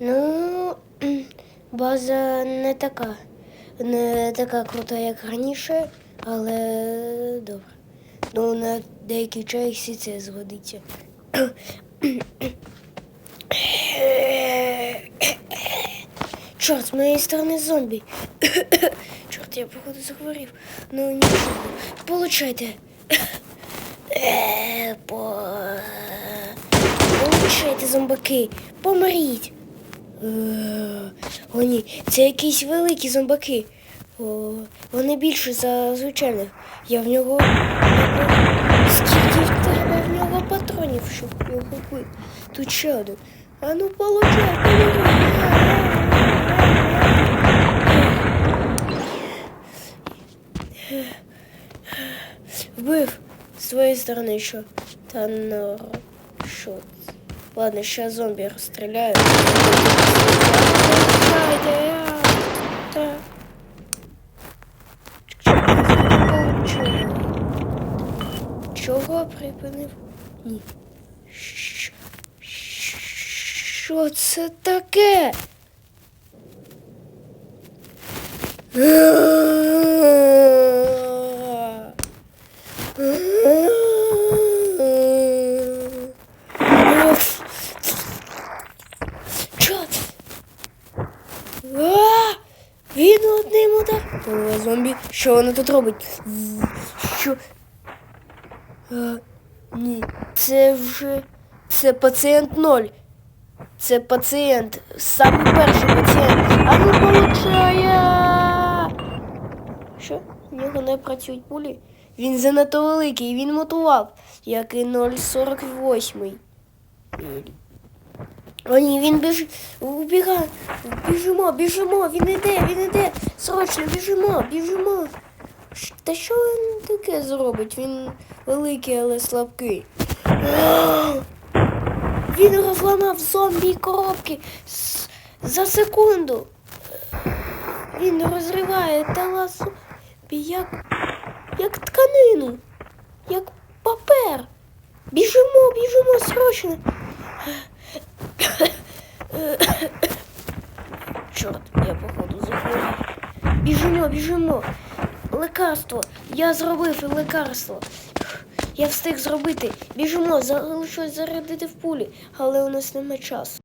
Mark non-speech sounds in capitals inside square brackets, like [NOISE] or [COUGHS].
Ну, [CLEARS THROAT] база не така. Не така крута, як раніше, але добре. Ну, на деякий час і це згодиться. [CLEARS THROAT] Чорт, з моєї сторони зомбі. [CLEARS THROAT] Чорт, я походу захворів. Ну нічого. Получайте. Зомбаки. Помріть. Е, О, ні, це якісь великі зомбаки. О, вони більше за звичайних. Я в нього. Скільки тебе в нього патронів, щоб його вбити? Тут ще один. А ну получай, Вбив з твоєї сторони що? Та ну що? Ладно, а, та. Получаю. Чого припинив? Ні. Що це таке? Він одним удар. О, зомбі. Що воно тут робить? Що? А, ні, це вже. Це пацієнт ноль. Це пацієнт. Самий перший пацієнт. А ну получає. Що? В нього не працюють пулі? Він занадто великий, він мотував, як і 0,48. О, ні, він біж... убігає. Біжимо, біжимо, він іде, він іде. Срочно біжимо, біжимо. Та що він таке зробить? Він великий, але слабкий. [GASPS] Він розламав зомбі коробки за секунду. Він розриває таласу як, як тканину, як папер. Біжимо, біжимо срочно. [COUGHS] Чорт, я походу захворів. Біжимо, біжимо. Лекарство. Я зробив лекарство. Я встиг зробити. Біжимо, залишилось зарядити в пулі, але у нас немає часу.